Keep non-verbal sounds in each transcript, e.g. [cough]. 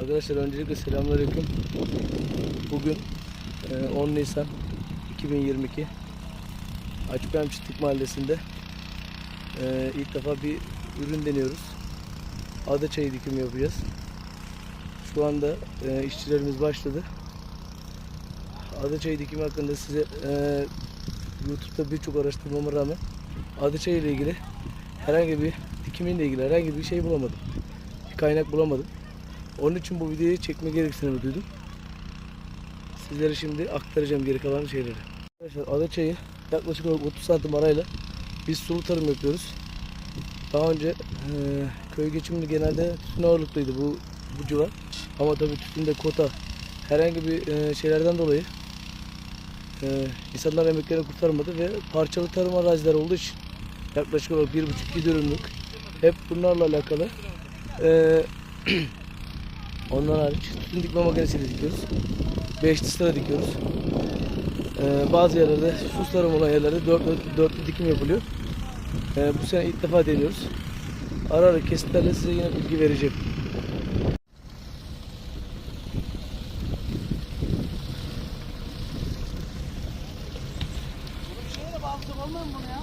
Arkadaşlar öncelikle selamünaleyküm. Bugün e, 10 Nisan 2022 Açıkbayam Çiftlik Mahallesi'nde e, ilk defa bir ürün deniyoruz. Ada çayı dikimi yapacağız. Şu anda e, işçilerimiz başladı. Ada çayı dikimi hakkında size e, YouTube'da birçok araştırmama rağmen ada çayı ile ilgili herhangi bir dikiminle ilgili herhangi bir şey bulamadım. Bir kaynak bulamadım. Onun için bu videoyu çekme gereksinimi duydum. Sizlere şimdi aktaracağım geri kalan şeyleri. Arkadaşlar ada çayı yaklaşık olarak 30 santim arayla biz sulu tarım yapıyoruz. Daha önce e, köy geçiminde genelde tütün ağırlıklıydı bu, bu civar. Ama tabii tütünde kota herhangi bir e, şeylerden dolayı e, insanlar emeklerini kurtarmadı ve parçalı tarım araziler olduğu için yaklaşık olarak 1,5-2 dönümlük hep bunlarla alakalı e, [clears throat] Ondan hariç tütün dikme makinesiyle dikiyoruz. Beşli sıra dikiyoruz. Ee, bazı yerlerde sus tarım olan yerlerde dörtlü, dörtlü dikim yapılıyor. Ee, bu sene ilk defa deniyoruz. Ara ara kesitlerle size yine bilgi vereceğim. Bunu ya?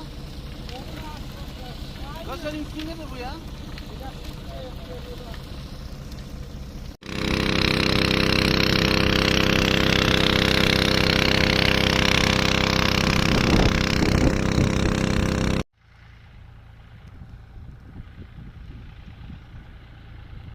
Kasanın üstünde de bu ya.